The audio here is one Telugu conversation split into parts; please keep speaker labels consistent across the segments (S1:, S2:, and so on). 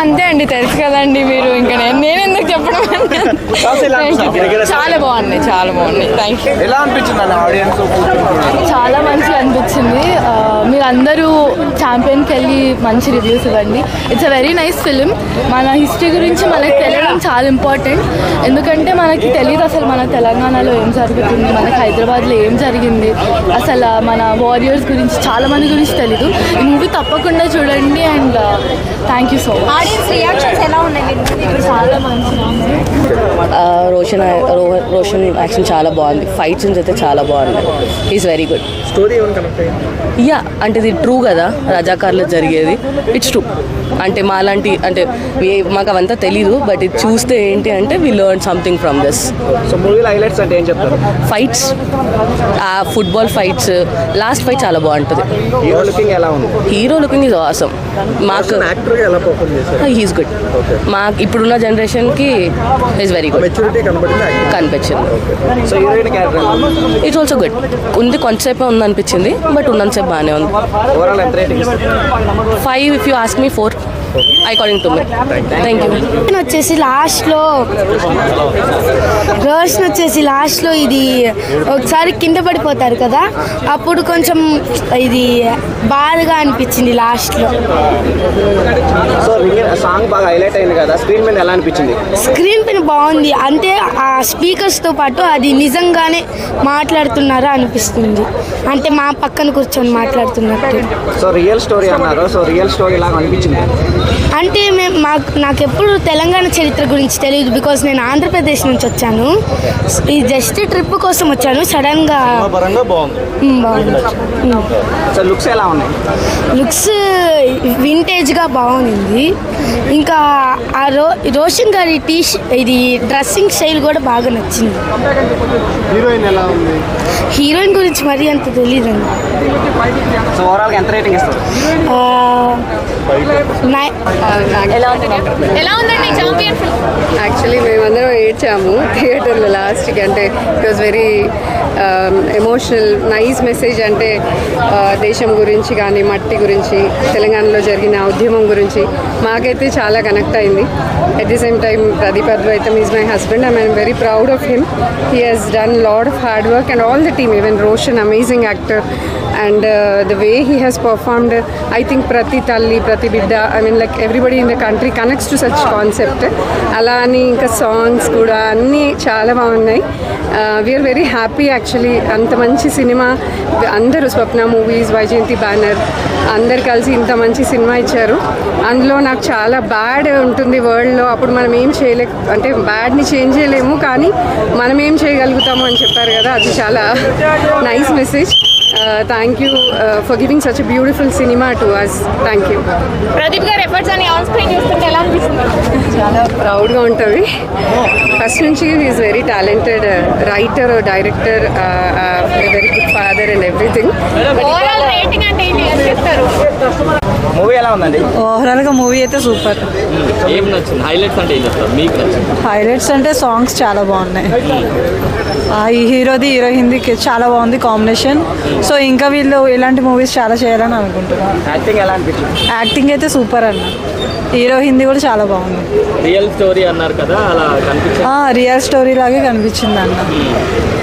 S1: అంతే అండి తెలుసు కదండి మీరు ఇంకా నేను ఎందుకు చెప్పడం చాలా బాగుంది చాలా బాగుంది థ్యాంక్ యూ చాలా మంచిగా అనిపించింది మీరు అందరూ ఛాంపియన్కి వెళ్ళి మంచి రివ్యూస్ ఇవ్వండి it's a very nice film మన హిస్టరీ గురించి మనకి తెలియడం చాలా ఇంపార్టెంట్ ఎందుకంటే మనకి తెలియదు అసలు మన తెలంగాణలో ఏం జరుగుతుంది మనకి హైదరాబాద్లో ఏం జరిగింది అసలు మన వారియర్స్ గురించి చాలా మంది గురించి తెలీదు ఈ మూవీ తప్పకుండా చూడండి and thank you so
S2: audience reactions ఎలా ఉన్నాయి
S3: రోషన్ రోషన్ యాక్షన్ చాలా బాగుంది ఫైట్ సీన్స్ అయితే చాలా బాగున్నాయి is very good
S4: story
S3: yeah అంటే ఇది ట్రూ కదా రజాకార్లో జరిగేది ఇట్స్ ట్రూ అంటే మాలాంటి అంటే మాకు అవంతా తెలీదు బట్ ఇది చూస్తే ఏంటి అంటే we learn something from this fights ఆ ఫుట్బాల్ ఫైట్స్ లాస్ట్ ఫైట్ చాలా బాగుంటుంది
S4: hero looking
S3: hero looking is awesome మాకు హీస్ గుడ్ ah, మా ఇప్పుడున్న జనరేషన్ కి ఈజ్ వెరీ గుడ్ కనిపించింది ఇట్స్ ఆల్సో గుడ్ ఉంది కొంతసేపే ఉంది అనిపించింది బట్ ఉన్నంతసేపు బాగానే ఉంది five if you ask me four according to thank you
S2: వచ్చేసి లాస్ట్లో రోషన్ వచ్చేసి లాస్ట్లో ఇది ఒకసారి కింద పడిపోతారు కదా అప్పుడు కొంచెం ఇది బాధగా అనిపించింది లాస్ట్లో
S4: సాంగ్ బాగా హైలైట్ అయింది కదా స్క్రీన్ పైన ఎలా అనిపించింది
S2: స్క్రీన్ పైన బాగుంది అంటే ఆ స్పీకర్స్తో పాటు అది నిజంగానే మాట్లాడుతున్నారా అనిపిస్తుంది అంటే మా పక్కన కూర్చొని మాట్లాడుతున్నట్టు
S4: సో రియల్ స్టోరీ అన్నారు సో రియల్ స్టోరీ లాగా అనిపించింది
S2: అంటే మేము మాకు నాకు ఎప్పుడు తెలంగాణ చరిత్ర గురించి తెలియదు బికాస్ నేను ఆంధ్రప్రదేశ్ నుంచి వచ్చాను ఈ జస్ట్ ట్రిప్ కోసం వచ్చాను సడన్గా
S4: లుక్స్ ఉన్నాయి
S2: లుక్స్ వింటేజ్గా బాగుంది ఇంకా ఆ రో రోషన్ గారి టీ ఇది డ్రెస్సింగ్ స్టైల్ కూడా బాగా నచ్చింది
S4: హీరోయిన్ ఎలా ఉంది
S2: హీరోయిన్ గురించి మరీ అంత తెలియదండి
S1: ఎలా ఉందండి
S5: యాక్చువల్లీ మేమందరం ఏడ్చాము థియేటర్లో లాస్ట్కి అంటే it was very emotional nice message అంటే దేశం గురించి కానీ మట్టి గురించి తెలంగాణలో జరిగిన ఉద్యమం గురించి మాకైతే చాలా కనెక్ట్ అయింది at the same time Pradeep Advaitham is my husband I'm I'm very proud of him he has done lot of hard work and all the team even Roshan amazing actor and the way he has performed I think ప్రతి తల్లి ప్రతి బిడ్డ I mean like everybody in the country connects to such concept అలా అని ఇంకా సాంగ్స్ కూడా అన్నీ చాలా బాగున్నాయి వీఆర్ వెరీ హ్యాపీ యాక్చువల్లీ అంత మంచి సినిమా అందరూ స్వప్న మూవీస్ వైజయంతి బ్యానర్ అందరు కలిసి ఇంత మంచి సినిమా ఇచ్చారు అందులో నాకు చాలా బ్యాడ్ ఉంటుంది వరల్డ్లో అప్పుడు మనం ఏం చేయలే అంటే బ్యాడ్ని చేంజ్ చేయలేము కానీ మనం ఏం చేయగలుగుతాము అని చెప్పారు కదా అది చాలా nice message thank you for giving such beautiful cinema to us thank you
S1: Pradeep గారు ఎఫర్ట్స్ అని ఆన్ స్క్రీన్ చూస్తుంటే ఎలా అనిపిస్తుంది
S5: చాలా ప్రౌడ్గా ఉంటుంది ఫస్ట్ నుంచి is very talented writer director very good father and everything
S4: movie ఎలా ఉందండి
S6: ఓవరాల్గా మూవీ అయితే సూపర్ hmm.
S7: ఏం నచ్చింది హైలైట్స్ అంటే ఏం చెప్తారు మీకు
S6: హైలైట్స్ అంటే సాంగ్స్ చాలా బాగున్నాయి hmm. ఈ హీరోది హీరోయిన్ది చాలా బాగుంది కాంబినేషన్ సో ఇంకా వీళ్ళు ఇలాంటి మూవీస్ చాలా చేయాలని అనుకుంటున్నాను
S4: యాక్టింగ్
S6: యాక్టింగ్ అయితే సూపర్ అన్న హీరో హిందీ కూడా చాలా బాగుంది
S7: రియల్ స్టోరీ అన్నారు కదా
S6: రియల్ స్టోరీ లాగే కనిపించింది అన్న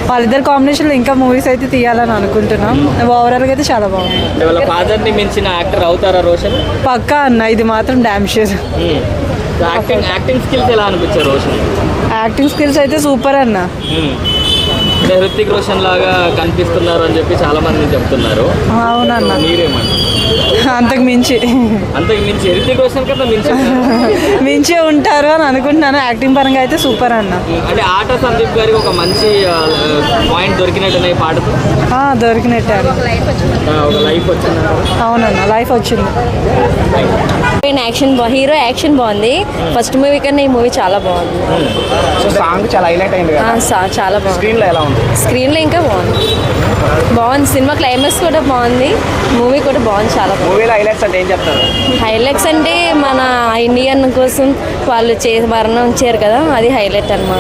S6: వాళ్ళిద్దరు కాంబినేషన్లో ఇంకా మూవీస్ అయితే తీయాలని అనుకుంటున్నాం ఓవరాల్గా అయితే చాలా బాగుంది
S7: వాళ్ళ ఫాదర్ని మించిన యాక్టర్ అవుతారా రోషన్
S6: పక్కా అన్న ఇది మాత్రం డ్యామ్
S7: యాక్టింగ్ యాక్టింగ్ స్కిల్స్ ఎలా అనిపించారు రోషన్
S6: యాక్టింగ్ స్కిల్స్ అయితే సూపర్ అన్న hmm.
S7: అంటే హృతిక్ రోషన్ లాగా కనిపిస్తున్నారు అని చెప్పి చాలా మంది చెప్తున్నారు
S6: అవునన్నా
S7: మీరేమన్నా
S6: అంతకు మించి
S7: అంతకు మించి హృతిక్ రోషన్ కదా మించి
S6: మించి ఉంటారు అని అనుకుంటున్నాను యాక్టింగ్ పరంగా అయితే సూపర్ అన్న
S7: అంటే ఆట సందీప్ గారికి ఒక మంచి పాయింట్
S6: దొరికినట్టు
S7: పాట దొరికినట్టు లైఫ్ వచ్చింది
S6: అవునన్నా లైఫ్ వచ్చింది హీరోయిన్
S3: యాక్షన్ హీరో యాక్షన్ బాగుంది ఫస్ట్ మూవీ కన్నా ఈ మూవీ చాలా బాగుంది
S4: సాంగ్ చాలా హైలైట్ అయింది
S3: చాలా బాగుంది
S4: స్క్రీన్లో లో
S3: ఇంకా బాగుంది
S8: బాగుంది సినిమా క్లైమాక్స్ కూడా బాగుంది మూవీ కూడా బాగుంది చాలా బాగుంది
S4: హైలైట్స్ అంటే ఏం చెప్తారు
S8: హైలైట్స్ అంటే మన ఇండియన్ కోసం వాళ్ళు చే మరణం ఇచ్చారు కదా అది హైలైట్
S9: అనమాట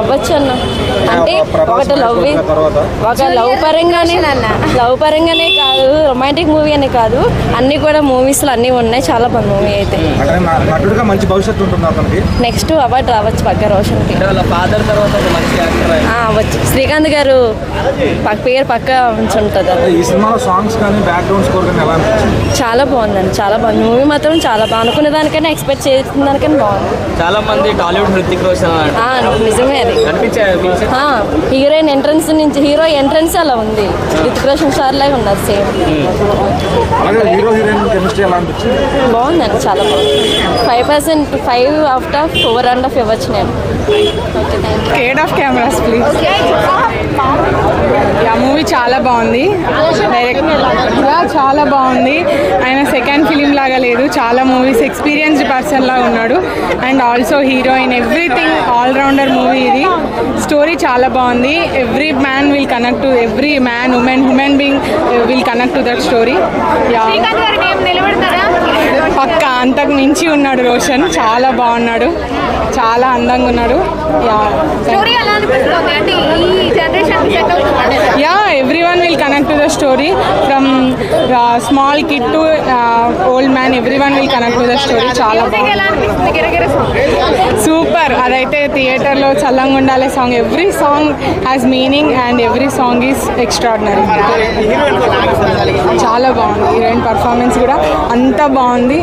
S8: అవ్వచ్చు అన్న అంటే ఒకటి లవ్ ఒక లవ్ పరంగానే లవ్ పరంగానే కాదు రొమాంటిక్ మూవీ అనే కాదు అన్ని కూడా మూవీస్లో అన్ని ఉన్నాయి చాలా బాగుంది మూవీ అయితే
S9: మంచి భవిష్యత్తు ఉంటుంది
S8: నెక్స్ట్ అవార్డు రావచ్చు పక్క రోషన్కి
S7: ఫాదర్ తర్వాత
S8: శ్రీకాంత్ గారు పేరు పక్క ఉంచుంటుంది ఉంటుంది చాలా బాగుందండి చాలా బాగుంది మూవీ మాత్రం చాలా బాగుంది అనుకునే దానికైనా ఎక్స్పెక్ట్ చేసిన దానికైనా బాగుంది
S7: చాలా మంది టాలీవుడ్ హృతిక్ రోషన్
S8: నిజమే అది హీరోయిన్ ఎంట్రన్స్ నుంచి హీరో ఎంట్రన్స్ అలా ఉంది రితిక్ రోషన్ సార్ లాగా ఉన్నారు సేమ్ బాగుందండి చాలా బాగుంది five percent five of of four and half ఇవ్వచ్చు నేను okay thank you
S6: off cameras please ఆ మూవీ చాలా బాగుంది డైరెక్ట్ చాలా బాగుంది ఆయన సెకండ్ ఫిలిం లాగా లేదు చాలా మూవీస్ ఎక్స్పీరియన్స్డ్ పర్సన్ లాగా ఉన్నాడు and also heroine everything allrounder movie ఇది స్టోరీ చాలా బాగుంది every man will connect to every man women human being will connect to that story పక్క అంతకు మించి ఉన్నాడు రోషన్ చాలా బాగున్నాడు చాలా అందంగా ఉన్నాడు yeah Yeah, everyone will connect to the story from uh, small kid to uh, and every one will connect with the story చాలా సూపర్ అదైతే థియేటర్లో చల్లంగా ఉండాలి song every song has meaning and every song is extraordinary చాలా బాగుంది హీరోయిన్ పర్ఫార్మెన్స్ కూడా అంత బాగుంది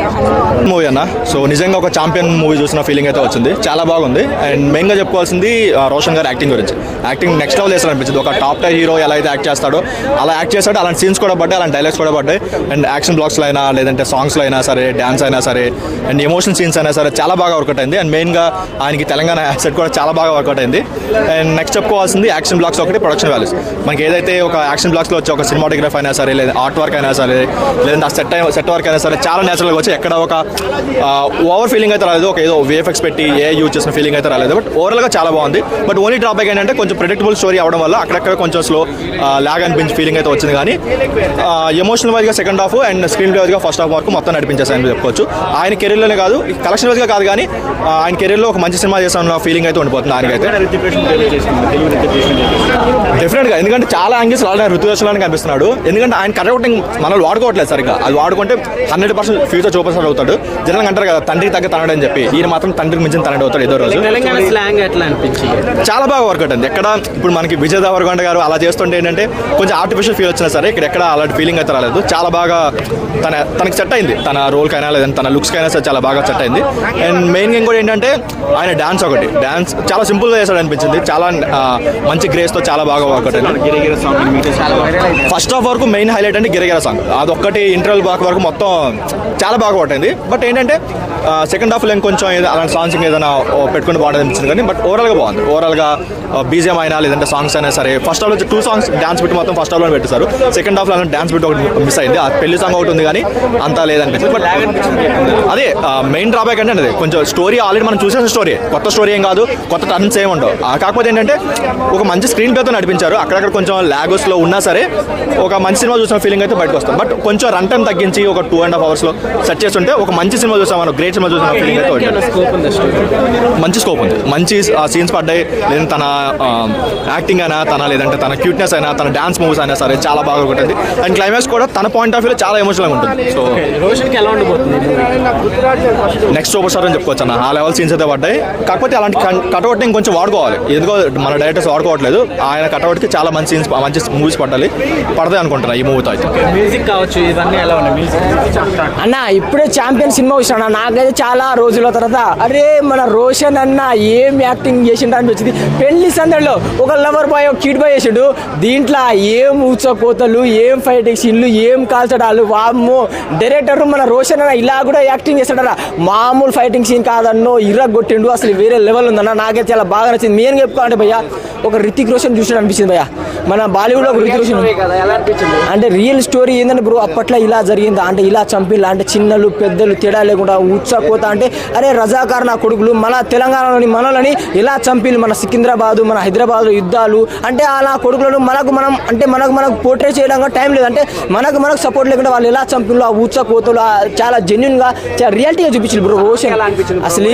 S10: మూవీ అన్న సో నిజంగా ఒక ఛాంపియన్ మూవీ చూసిన ఫీలింగ్ అయితే వచ్చింది చాలా బాగుంది అండ్ మెయిన్గా చెప్పుకోవాల్సింది రోషన్ గారు యాక్టింగ్ గురించి యాక్టింగ్ నెక్స్ట్ లెవెల్ చేస్తారు అనిపించింది ఒక టాప్ టైర్ హీరో ఎలా అయితే యాక్ట్ చేస్తాడో అలా యాక్ట్ చేస్తాడు అలాంటి సీన్స్ కూడా పడ్డాయి అలాంటి డైలాగ్స్ కూడా పడ్డాయి అండ్ యాక్షన్ లో అయినా లేదంటే సాంగ్స్లో అయినా అయినా సరే డ్యాన్స్ అయినా సరే అండ్ ఎమోషన్ సీన్స్ అయినా సరే చాలా బాగా వర్కౌట్ అయింది అండ్ మెయిన్గా ఆయనకి తెలంగాణ యాసెట్ కూడా చాలా బాగా వర్కౌట్ అయింది అండ్ నెక్స్ట్ చెప్పుకోవాల్సింది యాక్షన్ బ్లాక్స్ ఒకటి ప్రొడక్షన్ వాల్యూస్ మనకి ఏదైతే ఒక యాక్షన్ బ్లాక్స్లో వచ్చి ఒక సినిమాటోగ్రఫీ అయినా సరే లేదా ఆర్ట్ వర్క్ అయినా సరే లేదంటే ఆ సెట్ సెట్ వర్క్ అయినా సరే చాలా నేచురల్గా వచ్చి ఎక్కడ ఒక ఓవర్ ఫీలింగ్ అయితే రాలేదు ఒక ఏదో విఎఫ్ఎక్స్ పెట్టి ఏ యూజ్ చేసిన ఫీలింగ్ అయితే రాలేదు బట్ ఓవరాల్గా చాలా బాగుంది బట్ ఓన్లీ డ్రాబ్యాక్ ఏంటంటే కొంచెం ప్రెడిక్టబుల్ స్టోరీ అవడం వల్ల అక్కడక్కడ కొంచెం స్లో లాగ్ అనిపించి ఫీలింగ్ అయితే వచ్చింది కానీ ఎమోషనల్ వైజ్గా సెకండ్ హాఫ్ అండ్ స్క్రీన్ వైజ్గా ఫస్ట్ హాఫ్ వరకు మొత్తం అని చెప్పుకోవచ్చు ఆయన కెరీర్లోనే కాదు కలెక్షన్ వైజ్గా కాదు కానీ ఆయన కెరీర్లో ఒక మంచి సినిమా చేస్తామన్న ఫీలింగ్ అయితే ఉండిపోతుంది ఆయనకైతే డెఫినెట్గా ఎందుకంటే చాలా యాంగిల్స్ ఆల్రెడీ ఋతుదర్శనాన్ని కనిపిస్తున్నాడు ఎందుకంటే ఆయన కరెక్ట్ మనల్ని వాడుకోవట్లేదు సరిగ్గా అది వాడుకుంటే హండ్రెడ్ పర్సెంట్ ఫ్యూచర్ చూపిస్తాడు అవుతాడు జనాలు అంటారు కదా తండ్రికి తగ్గ తనడని చెప్పి ఈయన మాత్రం తండ్రికి మించిన తనడు అవుతాడు ఏదో రోజు చాలా బాగా వర్క్ అవుతుంది ఎక్కడ ఇప్పుడు మనకి విజయ్ దావర్గొండ గారు అలా చేస్తుంటే ఏంటంటే కొంచెం ఆర్టిఫిషియల్ ఫీల్ వచ్చినా సరే ఇక్కడ ఎక్కడ అలాంటి ఫీలింగ్ అయితే రాలేదు చాలా బాగా తన తనకి సెట్ అయింది తన రోల్కైనా లేదంటే తన లుక్స్కైనా సరే చాలా బాగా సెట్ అయింది అండ్ మెయిన్గా కూడా ఏంటంటే ఆయన డాన్స్ ఒకటి డ్యాన్స్ చాలా సింపుల్గా చేశాడు అనిపించింది చాలా మంచి గ్రేస్తో చాలా బాగా వర్కౌట్ ఫస్ట్ ఆఫ్ వరకు మెయిన్ హైలైట్ అంటే గిరిగిర సాంగ్ అదొక్కటి ఇంటర్వెల్ బాక్ వరకు మొత్తం చాలా బాగా పట్టింది బట్ ఏంటంటే సెకండ్ హాఫ్ హాఫ్లో కొంచెం అలాంటి సాంగ్స్ ఏదైనా పెట్టుకుని బాగా అనిపించింది కానీ బట్ ఓవరాల్గా బాగుంది ఓవరాల్గా బీజియం అయినా లేదంటే సాంగ్స్ అయినా సరే ఫస్ట్ వచ్చి టూ సాంగ్స్ డాన్స్ పెట్టి మొత్తం ఫస్ట్ హాఫ్లో పెట్టారు సెకండ్ హాఫ్లో అలాంటి డాన్స్ పెట్టి ఒకటి మిస్ అయింది ఆ పెళ్లి సాంగ్ ఒకటి ఉంది కానీ అంతా లేదనిపించింది బట్ అదే మెయిన్ డ్రాబ్యాక్ అంటే అది కొంచెం స్టోరీ ఆల్రెడీ మనం చూసేసిన స్టోరీ కొత్త స్టోరీ ఏం కాదు కొత్త టర్న్స్ ఏమి ఉండవు కాకపోతే ఏంటంటే ఒక మంచి స్క్రీన్ పేరుతో నడిపించారు అక్కడక్కడ కొంచెం లాగోస్లో ఉన్నా సరే ఒక మంచి సినిమా చూసిన ఫీలింగ్ అయితే బయటకు వస్తాం బట్ కొంచెం రన్ టైం తగ్గించి ఒక టూ అండ్ హాఫ్ అవర్స్లో సెట్ చేస్తుంటే ఒక మంచి సినిమా చూసాం మనం గ్రేట్ నుంచి మధ్య చూసిన ఫీలింగ్ అయితే మంచి స్కోప్ ఉంది మంచి సీన్స్ పడ్డాయి లేదంటే తన యాక్టింగ్ అయినా తన లేదంటే తన క్యూట్నెస్ అయినా తన డాన్స్ మూవీస్ అయినా సరే చాలా బాగా ఉంటుంది అండ్ క్లైమాక్స్ కూడా తన పాయింట్ ఆఫ్ వ్యూలో చాలా ఎమోషనల్గా ఉంటుంది సో నెక్స్ట్ సూపర్ స్టార్ అని చెప్పుకోవచ్చు అన్న ఆ లెవెల్ సీన్స్ అయితే పడ్డాయి కాకపోతే అలాంటి కటౌట్ ఇంకొంచెం వాడుకోవాలి ఎందుకో మన డైరెక్టర్స్ వాడుకోవట్లేదు ఆయన కటౌట్కి చాలా మంచి సీన్స్ మంచి మూవీస్ పడాలి పడతాయి అనుకుంటున్నా ఈ మూవీతో అయితే
S11: అన్న ఇప్పుడే ఛాంపియన్ సినిమా వచ్చినా నాకు అనేది చాలా రోజుల తర్వాత అరే మన రోషన్ అన్న ఏం యాక్టింగ్ చేసిండు అనిపించింది పెళ్లి సందడిలో ఒక లవర్ బాయ్ ఒక కిడ్ బాయ్ చేసిండు దీంట్లో ఏం ఊచకోతలు ఏం ఫైట్ సీన్లు ఏం కాల్చడాలు వాము డైరెక్టర్ మన రోషన్ అన్న ఇలా కూడా యాక్టింగ్ చేస్తాడరా మామూలు ఫైటింగ్ సీన్ కాదన్నో ఇరగొట్టిండు అసలు వేరే లెవెల్ ఉందన్న నాకైతే చాలా బాగా నచ్చింది మెయిన్ చెప్పుకోవాలంటే భయ్య ఒక రితిక్ రోషన్ చూసాడు అనిపించింది భయ్య మన బాలీవుడ్ ఒక రితిక్ రోషన్ అంటే రియల్ స్టోరీ ఏంటంటే బ్రో అప్పట్లో ఇలా జరిగిందా అంటే ఇలా చంపిలా అంటే చిన్నలు పెద్దలు తేడా లేకుండా ఊచ కోత అంటే అరే రజాకార్ నా కొడుకులు మన తెలంగాణలోని మనలని ఎలా చంపిలు మన సికింద్రాబాదు మన హైదరాబాద్ యుద్ధాలు అంటే అలా కొడుకులను మనకు మనం అంటే మనకు మనకు పోర్ట్రేట్ చేయడం టైం లేదు అంటే మనకు మనకు సపోర్ట్ లేకుండా వాళ్ళు ఎలా చంపిలు ఆ ఊచ కోతలు చాలా జెన్యున్ గా చాలా రియాలిటీగా చూపించారు బ్రో రోషన్ అసలు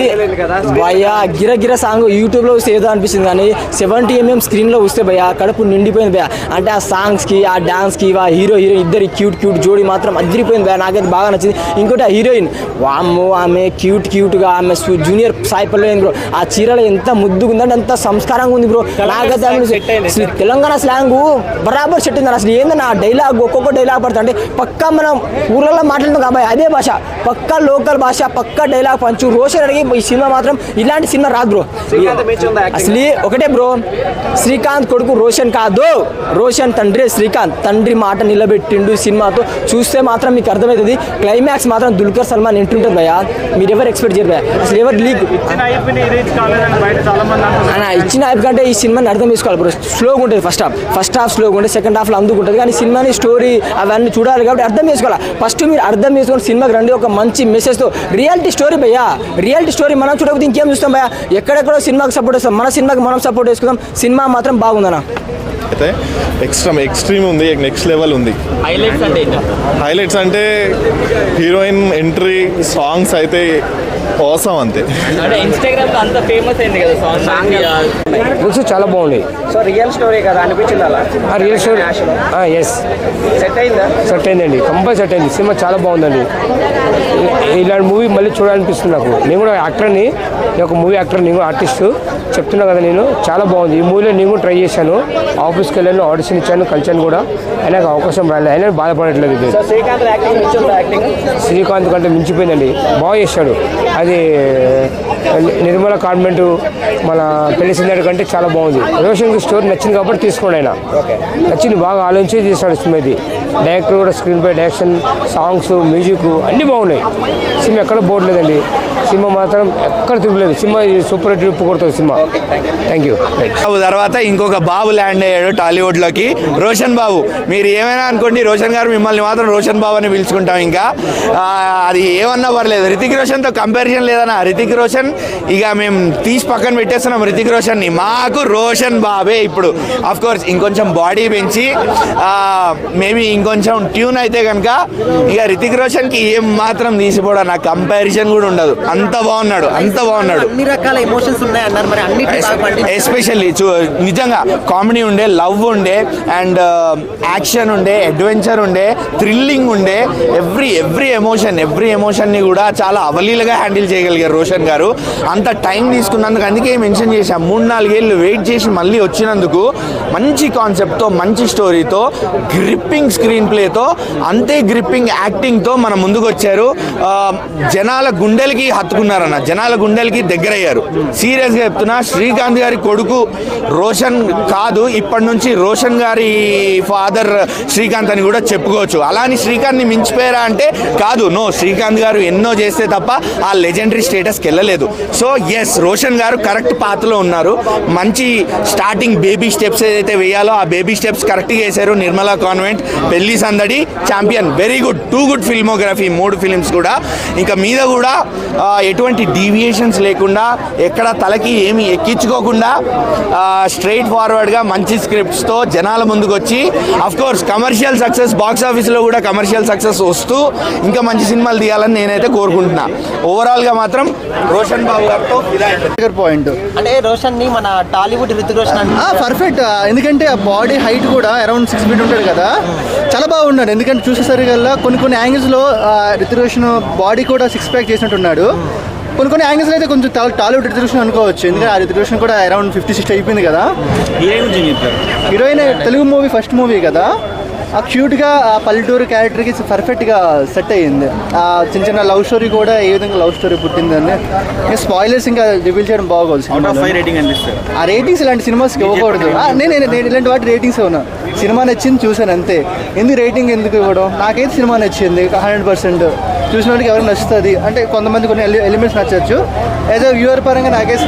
S11: భయ గిరగిర సాంగ్ లో వస్తే ఏదో అనిపిస్తుంది కానీ సెవెంటీ ఎంఎం స్క్రీన్లో వస్తే భయ కడుపు నిండిపోయింది భయ అంటే ఆ సాంగ్స్కి ఆ డాన్స్కి ఆ హీరో హీరోయిన్ ఇద్దరి క్యూట్ క్యూట్ జోడి మాత్రం అదిరిపోయింది భయ నాకైతే బాగా నచ్చింది ఇంకోటి ఆ హీరోయిన్ వామ్మో ఆమె క్యూట్ క్యూట్గా ఆమె జూనియర్ సాయి పల్లవి బ్రో ఆ చీరలో ఎంత ముద్దుగా ఉందంటే అంత సంస్కారంగా ఉంది బ్రో నాకైతే తెలంగాణ స్లాంగ్ బరాబర్ సెట్ ఉంది అసలు ఏందని ఆ డైలాగ్ ఒక్కొక్క డైలాగ్ పడుతుంది అంటే పక్కా మనం ఊళ్ళలో మాట్లాడుతాం కాబట్టి అదే భాష పక్క లోకల్ భాష పక్క డైలాగ్ పంచు రోషన్ అడిగి ఈ సినిమా మాత్రం ఇలాంటి సినిమా రాదు బ్రో అసలు ఒకటే బ్రో శ్రీకాంత్ కొడుకు రోషన్ కాదు రోషన్ తండ్రి శ్రీకాంత్ తండ్రి మాట నిలబెట్టిండు సినిమాతో చూస్తే మాత్రం మీకు అర్థమవుతుంది క్లైమాక్స్ మాత్రం దుల్కర్ సల్మాన్ ఎంటుంటుంది భయ్యా మీరు ఎవరు ఎక్స్పెక్ట్ చేయరు అసలు ఎవరు లీక్ ఇచ్చిన హైప్ కంటే ఈ సినిమాని అర్థం చేసుకోవాలి బ్రో స్లోగా ఉంటుంది ఫస్ట్ హాఫ్ ఫస్ట్ హాఫ్ స్లోగా ఉంటుంది సెకండ్ హాఫ్లో అందుకుంటుంది కానీ సినిమాని స్టోరీ అవన్నీ చూడాలి కాబట్టి అర్థం చేసుకోవాలి ఫస్ట్ మీరు అర్థం చేసుకొని సినిమాకి రండి ఒక మంచి మెసేజ్తో రియాలిటీ స్టోరీ భయ్యా రియాలిటీ స్టోరీ మనం చూడకపోతే ఇంకేం చూస్తాం భయ్యా ఎక్కడెక్కడో సినిమాకి సపోర్ట్ చేస్తాం మన సినిమాకి మనం సపోర్ట్ చేసుకుందాం సినిమా మాత్రం బాగుందనా
S12: అయితే ఎక్స్ట్రా ఎక్స్ట్రీమ్ ఉంది నెక్స్ట్ లెవెల్ ఉంది
S7: హైలైట్స్ అంటే
S12: హీరోయిన్ ఎంట్రీ సాంగ్స్ అయితే కోసం అంతే
S7: ఇన్స్టాగ్రామ్ అంత ఫేమస్ అయింది కదా సాంగ్
S11: చాలా బాగుంది
S4: సో రియల్ స్టోరీ కదా అనిపించింది అలా
S11: రియల్ స్టోరీ ఎస్
S4: సెట్ అయిందా
S11: సెట్ అయిందండి కంపల్ సెట్ అయింది సినిమా చాలా బాగుందండి ఇలాంటి మూవీ మళ్ళీ చూడాలనిపిస్తుంది నాకు నేను కూడా యాక్టర్ని ఒక మూవీ యాక్టర్ నేను ఆర్టిస్టు చెప్తున్నా కదా నేను చాలా బాగుంది ఈ మూవీలో నేను కూడా ట్రై చేశాను ఆఫీస్కి వెళ్ళాను ఆడిషన్ ఇచ్చాను కలిసాను కూడా అయినా అవకాశం రాలేదు అయినా బాధపడట్లేదు
S4: శ్రీకాంత్
S11: కంటే మించిపోయిందండి బాగా చేశాడు అది నిర్మల కాన్వెంట్ మన పెళ్లి సిందడి కంటే చాలా బాగుంది రోషన్కి స్టోరీ నచ్చింది కాబట్టి తీసుకోండి ఆయన నచ్చింది బాగా ఆలోచించి తీసాడు సినిమా ఇది డైరెక్టర్ కూడా స్క్రీన్ పై డైరెక్షన్ సాంగ్స్ మ్యూజిక్ అన్నీ బాగున్నాయి సినిమా ఎక్కడ పోవట్లేదండి సినిమా మాత్రం ఎక్కడ తిరగలేదు సినిమా సూపర్ హిట్ ఉప్పు కొడుతుంది సినిమా థ్యాంక్ యూ
S13: తర్వాత ఇంకొక బాబు ల్యాండ్ అయ్యాడు టాలీవుడ్లోకి రోషన్ బాబు మీరు ఏమైనా అనుకోండి రోషన్ గారు మిమ్మల్ని మాత్రం రోషన్ బాబు అని పిలుచుకుంటాం ఇంకా అది ఏమన్నా పర్లేదు రితిక్ రోషన్తో కంపేర్ వర్షన్ లేదన్న రితిక్ రోషన్ ఇక మేము తీసి పక్కన పెట్టేస్తున్నాం రితిక్ రోషన్ని మాకు రోషన్ బాబే ఇప్పుడు అఫ్ కోర్స్ ఇంకొంచెం బాడీ పెంచి మేబీ ఇంకొంచెం ట్యూన్ అయితే కనుక ఇక రితిక్ రోషన్కి ఏం మాత్రం తీసిపోవడం నా కంపారిజన్ కూడా ఉండదు అంత బాగున్నాడు అంత బాగున్నాడు ఎస్పెషల్లీ చూ ఎమోషన్స్ నిజంగా కామెడీ ఉండే లవ్ ఉండే అండ్ యాక్షన్ uh, ఉండే అడ్వెంచర్ ఉండే థ్రిల్లింగ్ ఉండే ఎవ్రీ ఎవ్రీ ఎమోషన్ ఎవ్రీ ఎమోషన్ని కూడా చాలా అవలీలుగా హ్యాండిల్ హ్యాండిల్ చేయగలిగారు రోషన్ గారు అంత టైం తీసుకున్నందుకు అందుకే మెన్షన్ చేశాం మూడు నాలుగేళ్ళు వెయిట్ చేసి మళ్ళీ వచ్చినందుకు మంచి కాన్సెప్ట్తో మంచి స్టోరీతో గ్రిప్పింగ్ స్క్రీన్ ప్లేతో అంతే గ్రిప్పింగ్ యాక్టింగ్తో మన ముందుకు వచ్చారు జనాల గుండెలకి హత్తుకున్నారన్న జనాల గుండెలకి దగ్గరయ్యారు సీరియస్గా చెప్తున్నా శ్రీకాంత్ గారి కొడుకు రోషన్ కాదు ఇప్పటి నుంచి రోషన్ గారి ఫాదర్ శ్రీకాంత్ అని కూడా చెప్పుకోవచ్చు అని శ్రీకాంత్ని మించిపోయారా అంటే కాదు నో శ్రీకాంత్ గారు ఎన్నో చేస్తే తప్ప ఆ లెజెండరీ స్టేటస్కి వెళ్ళలేదు సో ఎస్ రోషన్ గారు కరెక్ట్ పాత్రలో ఉన్నారు మంచి స్టార్టింగ్ బేబీ స్టెప్స్ ఏదైతే వేయాలో ఆ బేబీ స్టెప్స్ కరెక్ట్గా వేశారు Nirmala convent Pelli Sandadi champion very good too good filmography మూడు ఫిలిమ్స్ కూడా ఇంకా మీద కూడా ఎటువంటి డీవియేషన్స్ లేకుండా ఎక్కడ తలకి ఏమి ఎక్కించుకోకుండా స్ట్రైట్ ఫార్వర్డ్గా మంచి స్క్రిప్ట్స్తో జనాల ముందుకు వచ్చి కోర్స్ కమర్షియల్ సక్సెస్ బాక్స్ ఆఫీస్లో కూడా కమర్షియల్ సక్సెస్ వస్తూ ఇంకా మంచి సినిమాలు తీయాలని నేనైతే కోరుకుంటున్నా ఓవరాల్ ఓవరాల్గా మాత్రం రోషన్ బాబు గారితో
S4: పాయింట్ అంటే రోషన్ ని మన టాలీవుడ్ రితిక్ రోషన్
S14: పర్ఫెక్ట్ ఎందుకంటే ఆ బాడీ హైట్ కూడా అరౌండ్ సిక్స్ ఫీట్ ఉంటాడు కదా చాలా బాగున్నాడు ఎందుకంటే చూసేసరికల్లా కొన్ని కొన్ని యాంగిల్స్లో రితిక్ రోషన్ బాడీ కూడా సిక్స్ ప్యాక్ చేసినట్టున్నాడు కొన్ని కొన్ని యాంగిల్స్ అయితే కొంచెం టాలీవుడ్ రిజర్వేషన్ అనుకోవచ్చు ఎందుకంటే ఆ రిజర్వేషన్ కూడా అరౌండ్ ఫిఫ్టీ సిక్స్ అయిపోయింది కదా heroine Telugu movie first movie కదా ఆ క్యూట్గా ఆ పల్లెటూరు క్యారెక్టర్కి పర్ఫెక్ట్గా సెట్ అయ్యింది ఆ చిన్న చిన్న లవ్ స్టోరీ కూడా ఏ విధంగా లవ్ స్టోరీ పుట్టిందని ఇంకా స్పాయిలర్స్ ఇంకా రివీల్ చేయడం బాగోదు
S10: రేటింగ్
S14: ఆ రేటింగ్స్ ఇలాంటి సినిమాస్కి ఇవ్వకూడదు నేను నేను ఇలాంటి వాటి రేటింగ్స్ ఉన్నా సినిమా నచ్చింది చూశాను అంతే ఎందుకు రేటింగ్ ఎందుకు ఇవ్వడం నాకైతే సినిమా నచ్చింది హండ్రెడ్ పర్సెంట్ చూసిన వాళ్ళకి ఎవరికి నచ్చుతుంది అంటే కొంతమంది కొన్ని ఎలిమెంట్స్ నచ్చచ్చు ఏదో వ్యూవర్ పరంగా నాకే